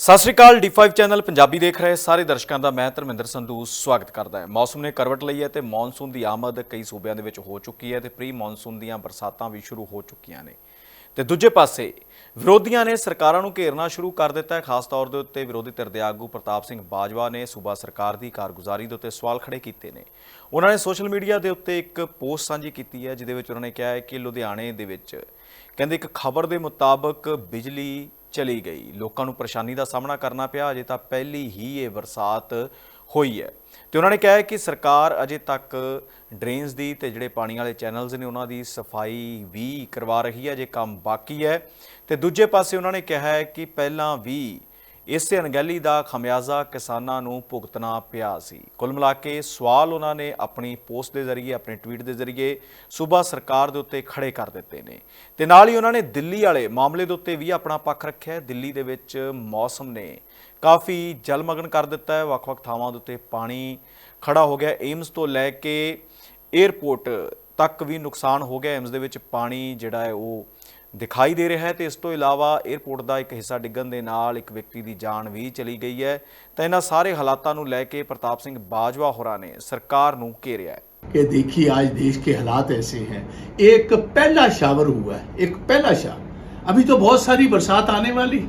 ਸਤਿ ਸ਼੍ਰੀ ਅਕਾਲ D5 channel Punjabi ਦੇਖ ਰਹੇ ਸਾਰੇ ਦਰਸ਼ਕਾਂ ਦਾ, ਮੈਂ ਧਰਮਿੰਦਰ ਸੰਧੂ, ਸਵਾਗਤ ਕਰਦਾ ਹਾਂ। ਮੌਸਮ ਨੇ ਕਰਵਟ ਲਈ ਹੈ ਤੇ ਮੌਨਸੂਨ ਦੀ ਆਮਦ ਕਈ ਸੂਬਿਆਂ ਦੇ ਵਿੱਚ ਹੋ ਚੁੱਕੀ ਹੈ ਤੇ ਪ੍ਰੀ ਮੌਨਸੂਨ ਦੀਆਂ ਬਰਸਾਤਾਂ ਵੀ ਸ਼ੁਰੂ ਹੋ ਚੁੱਕੀਆਂ ਨੇ। ਤੇ ਦੂਜੇ ਪਾਸੇ, ਵਿਰੋਧੀਆਂ ਨੇ ਸਰਕਾਰਾਂ ਨੂੰ ਘੇਰਨਾ ਸ਼ੁਰੂ ਕਰ ਦਿੱਤਾ ਹੈ। ਖਾਸ ਤੌਰ ਦੇ ਉੱਤੇ ਵਿਰੋਧੀ ਧਿਰ ਦੇ ਆਗੂ ਪ੍ਰਤਾਪ ਸਿੰਘ ਬਾਜਵਾ ਨੇ ਸੂਬਾ ਸਰਕਾਰ ਦੀ ਕਾਰਗੁਜ਼ਾਰੀ ਦੇ ਉੱਤੇ ਸਵਾਲ ਖੜੇ ਕੀਤੇ ਨੇ। ਉਹਨਾਂ ਨੇ ਸੋਸ਼ਲ ਮੀਡੀਆ ਦੇ ਉੱਤੇ ਇੱਕ ਪੋਸਟ ਸਾਂਝੀ ਕੀਤੀ ਹੈ, ਜਿਹਦੇ ਵਿੱਚ ਉਹਨਾਂ ਨੇ ਕਿਹਾ ਹੈ ਕਿ ਲੁਧਿਆਣੇ ਦੇ ਵਿੱਚ, ਕਹਿੰਦੇ ਇੱਕ ਖਬਰ ਦੇ ਮੁਤਾਬਕ ਬਿਜਲੀ ਚਲੀ ਗਈ। ਲੋਕਾਂ ਨੂੰ ਪਰੇਸ਼ਾਨੀ ਦਾ ਸਾਹਮਣਾ ਕਰਨਾ ਪਿਆ, ਅਜੇ ਤਾਂ ਪਹਿਲੀ ਹੀ ਇਹ ਬਰਸਾਤ ਹੋਈ ਹੈ। ਤੇ ਉਹਨਾਂ ਨੇ ਕਿਹਾ ਕਿ ਸਰਕਾਰ ਅਜੇ ਤੱਕ ਡਰੇਨਸ ਦੀ ਤੇ ਜਿਹੜੇ ਪਾਣੀ ਵਾਲੇ ਚੈਨਲਸ ਨੇ ਉਹਨਾਂ ਦੀ ਸਫ਼ਾਈ ਵੀ ਕਰਵਾ ਰਹੀ ਹੈ ਜੇ ਕੰਮ ਬਾਕੀ ਹੈ। ਤੇ ਦੂਜੇ ਪਾਸੇ ਉਹਨਾਂ ਨੇ ਕਿਹਾ ਹੈ ਕਿ ਪਹਿਲਾਂ ਵੀ ਇਸੇ ਅਣਗਹਿਲੀ ਦਾ ਖਮਿਆਜ਼ਾ ਕਿਸਾਨਾਂ ਨੂੰ ਭੁਗਤਣਾ ਪਿਆ ਸੀ। ਕੁੱਲ ਮਿਲਾ ਕੇ ਸਵਾਲ ਉਹਨਾਂ ਨੇ ਆਪਣੀ ਪੋਸਟ ਦੇ ਜ਼ਰੀਏ, ਆਪਣੇ ਟਵੀਟ ਦੇ ਜ਼ਰੀਏ ਸੂਬਾ ਸਰਕਾਰ ਦੇ ਉੱਤੇ ਖੜੇ ਕਰ ਦਿੱਤੇ ਨੇ। ਤੇ ਨਾਲ ਹੀ ਉਹਨਾਂ ਨੇ ਦਿੱਲੀ ਵਾਲੇ ਮਾਮਲੇ ਦੇ ਉੱਤੇ ਵੀ ਆਪਣਾ ਪੱਖ ਰੱਖਿਆ। ਹੈ ਦਿੱਲੀ ਦੇ ਵਿੱਚ ਮੌਸਮ ਨੇ ਕਾਫੀ ਜਲਮਗਨ ਕਰ ਦਿੱਤਾ ਹੈ। ਵੱਖ-ਵੱਖ ਥਾਵਾਂ ਦੇ ਉੱਤੇ ਪਾਣੀ ਖੜਾ ਹੋ ਗਿਆ। ਏਮਸ ਤੋਂ ਲੈ ਕੇ 에ਅਰਪੋਰਟ ਤੱਕ ਵੀ ਨੁਕਸਾਨ ਹੋ ਗਿਆ। ਏਮਸ ਦੇ ਵਿੱਚ ਪਾਣੀ ਜਿਹੜਾ ਹੈ ਉਹ ਦਿਖਾਈ ਦੇ ਰਿਹਾ ਹੈ ਤੇ ਇਸ ਤੋਂ ਇਲਾਵਾ 에어ਪੋਰਟ ਦਾ ਇੱਕ ਹਿੱਸਾ ਡਿੱਗਣ ਦੇ ਨਾਲ ਇੱਕ ਵਿਅਕਤੀ ਦੀ ਜਾਨ ਵੀ ਚਲੀ ਗਈ ਹੈ ਤਾਂ ਇਹਨਾਂ ਸਾਰੇ ਹਾਲਾਤਾਂ ਨੂੰ ਲੈ ਕੇ ਪ੍ਰਤਾਪ ਸਿੰਘ ਬਾਜਵਾ ਹੋਰਾਂ ਨੇ ਸਰਕਾਰ ਨੂੰ ਘੇਰਿਆ ਹੈ कि देखिए आज देश के हालात ऐसे हैं एक पहला शावर हुआ है एक पहला शावर अभी तो बहुत सारी बरसात आने वाली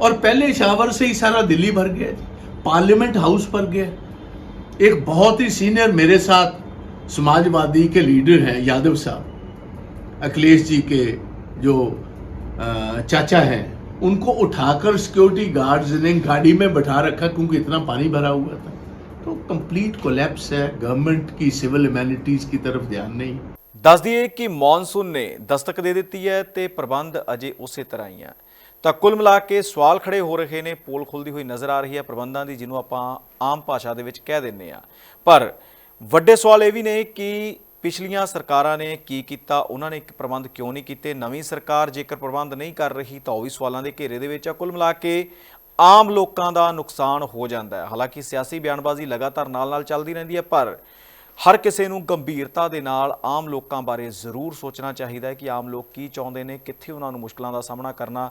और पहले शावर से ही सारा दिल्ली भर गया पार्लियामेंट हाउस भर गया एक बहुत ही सीनियर मेरे साथ समाजवादी के लीडर हैं यादव साहब अखिलेश जी के जो अ, चाचा हैं उनको उठाकर सिक्योरिटी गार्ड्स ने गाड़ी में बैठा रखा क्योंकि इतना पानी भरा हुआ था तो कंप्लीट कोलैप्स है गवर्नमेंट की सिविल ह्यूमैनिटीज की तरफ ध्यान नहीं ਦੱਸ ਦਈਏ ਕਿ ਮੌਨਸੂਨ ਨੇ ਦਸਤਕ ਦੇ ਦਿੱਤੀ ਹੈ ਤੇ ਪ੍ਰਬੰਧ ਅਜੇ ਉਸੇ ਤਰ੍ਹਾਂ ਹੀ ਆ ਤਾਂ ਕੁੱਲ ਮਿਲਾ ਕੇ ਸਵਾਲ ਖੜੇ ਹੋ ਰਹੇ ਨੇ ਪੋਲ ਖੁੱਲਦੀ ਹੋਈ ਨਜ਼ਰ ਆ ਰਹੀ ਹੈ ਪ੍ਰਬੰਧਾਂ ਦੀ ਜਿਹਨੂੰ ਆਪਾਂ ਆਮ ਭਾਸ਼ਾ ਦੇ ਵਿੱਚ ਕਹਿ ਦਿੰਨੇ ਆ ਪਰ ਵੱਡੇ ਸਵਾਲ ਇਹ ਵੀ ਨੇ ਕਿ ਪਿਛਲੀਆਂ ਸਰਕਾਰਾਂ ਨੇ ਕੀ ਕੀਤਾ? ਉਹਨਾਂ ਨੇ ਇੱਕ ਪ੍ਰਬੰਧ ਕਿਉਂ ਨਹੀਂ ਕੀਤੇ? ਨਵੀਂ ਸਰਕਾਰ ਜੇਕਰ ਪ੍ਰਬੰਧ ਨਹੀਂ ਕਰ ਰਹੀ, ਤਾਂ ਉਹ ਵੀ ਸਵਾਲਾਂ ਦੇ ਘੇਰੇ ਦੇ ਵਿੱਚ ਆ। ਕੁੱਲ ਮਿਲਾ ਕੇ ਆਮ ਲੋਕਾਂ ਦਾ ਨੁਕਸਾਨ ਹੋ ਜਾਂਦਾ ਹੈ। ਹਾਲਾਂਕਿ ਸਿਆਸੀ ਬਿਆਨਬਾਜ਼ੀ ਲਗਾਤਾਰ ਨਾਲ-ਨਾਲ ਚੱਲਦੀ ਰਹਿੰਦੀ ਹੈ, ਪਰ ਹਰ ਕਿਸੇ ਨੂੰ ਗੰਭੀਰਤਾ ਦੇ ਨਾਲ ਆਮ ਲੋਕਾਂ ਬਾਰੇ ਜ਼ਰੂਰ ਸੋਚਣਾ ਚਾਹੀਦਾ ਹੈ ਕਿ ਆਮ ਲੋਕ ਕੀ ਚਾਹੁੰਦੇ ਨੇ, ਕਿੱਥੇ ਉਹਨਾਂ ਨੂੰ ਮੁਸ਼ਕਲਾਂ ਦਾ ਸਾਹਮਣਾ ਕਰਨਾ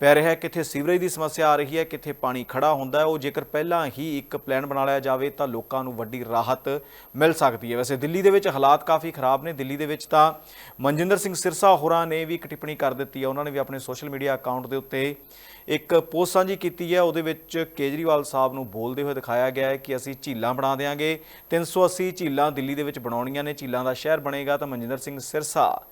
ਪੈ ਰਿਹਾ ਹੈ, ਕਿੱਥੇ ਸੀਵਰੇਜ ਦੀ ਸਮੱਸਿਆ ਆ ਰਹੀ ਹੈ, ਕਿੱਥੇ ਪਾਣੀ ਖੜਾ ਹੁੰਦਾ ਹੈ। ਉਹ ਜੇਕਰ ਪਹਿਲਾਂ ਹੀ ਇੱਕ ਪਲਾਨ ਬਣਾ ਲਿਆ ਜਾਵੇ ਤਾਂ ਲੋਕਾਂ ਨੂੰ ਵੱਡੀ ਰਾਹਤ ਮਿਲ ਸਕਦੀ ਹੈ। ਵੈਸੇ ਦਿੱਲੀ ਦੇ ਵਿੱਚ ਹਾਲਾਤ ਕਾਫੀ ਖਰਾਬ ਨੇ। ਦਿੱਲੀ ਦੇ ਵਿੱਚ ਤਾਂ ਮਨਜਿੰਦਰ ਸਿੰਘ ਸਿਰਸਾ ਹੋਰਾਂ ਨੇ ਵੀ ਇੱਕ ਟਿੱਪਣੀ ਕਰ ਦਿੱਤੀ ਹੈ। ਉਹਨਾਂ ਨੇ ਵੀ ਆਪਣੇ ਸੋਸ਼ਲ ਮੀਡੀਆ ਅਕਾਊਂਟ ਦੇ ਉੱਤੇ ਇੱਕ ਪੋਸਟ ਸਾਂਝੀ ਕੀਤੀ ਹੈ। ਉਹਦੇ ਵਿੱਚ ਕੇਜਰੀਵਾਲ ਸਾਹਿਬ ਨੂੰ ਬੋਲਦੇ ਹੋਏ ਦਿਖਾਇਆ ਗਿਆ ਹੈ ਕਿ ਅਸੀਂ ਝੀਲਾਂ ਬਣਾ ਦੇਵਾਂਗੇ 380 ਝੀਲਾਂ ਦਿੱਲੀ ਦੇ ਵਿੱਚ ਬਣਾਉਣੀਆਂ ਨੇ, ਝੀਲਾਂ ਦਾ ਸ਼ਹਿਰ ਬਣੇਗਾ ਤਾਂ ਮਨਜਿੰਦਰ ਸਿੰਘ ਸਿਰਸਾ।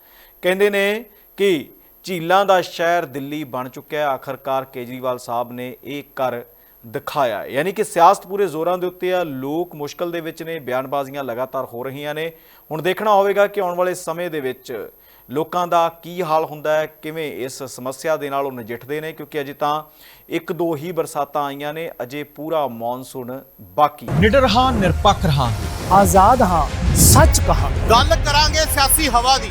ਕਹਿੰਦੇ ਨੇ ਕਿ ਝੀਲਾਂ ਦਾ ਸ਼ਹਿਰ ਦਿੱਲੀ ਬਣ ਚੁੱਕਿਆ ਹੈ। ਆਖਰਕਾਰ ਕੇਜਰੀਵਾਲ ਸਾਹਿਬ ਨੇ ਇਹ ਕਰ ਦਿਖਾਇਆ ਹੈ। ਯਾਨੀ ਕਿ ਸਿਆਸਤ ਪੂਰੇ ਜ਼ੋਰਾਂ ਦੇ ਉੱਤੇ ਆ ਲੋਕ ਮੁਸ਼ਕਲ ਦੇ ਵਿੱਚ ਨੇ ਬਿਆਨਬਾਜ਼ੀਆਂ ਲਗਾਤਾਰ ਹੋ ਰਹੀਆਂ ਨੇ ਹੁਣ ਦੇਖਣਾ ਹੋਵੇਗਾ ਕਿ ਆਉਣ ਵਾਲੇ ਸਮੇਂ ਦੇ ਵਿੱਚ ਲੋਕਾਂ ਦਾ ਕੀ ਹਾਲ ਹੁੰਦਾ ਹੈ ਕਿਵੇਂ ਇਸ ਸਮੱਸਿਆ ਦੇ ਨਾਲ ਉਹ ਨਜਿੱਠਦੇ ਨੇ ਕਿਉਂਕਿ ਅਜੇ ਤਾਂ ਇੱਕ ਦੋ ਹੀ ਬਰਸਾਤਾਂ ਆਈਆਂ ਨੇ ਅਜੇ ਪੂਰਾ ਮੌਨਸੂਨ ਬਾਕੀ ਹੈ। ਨਿਡਰ ਹਾਂ ਨਿਰਪੱਖ ਰਹਾਂਗੇ ਆਜ਼ਾਦ ਹਾਂ ਸੱਚ ਕਹਾਂ ਗੱਲ ਕਰਾਂਗੇ ਸਿਆਸੀ ਹਵਾ ਦੀ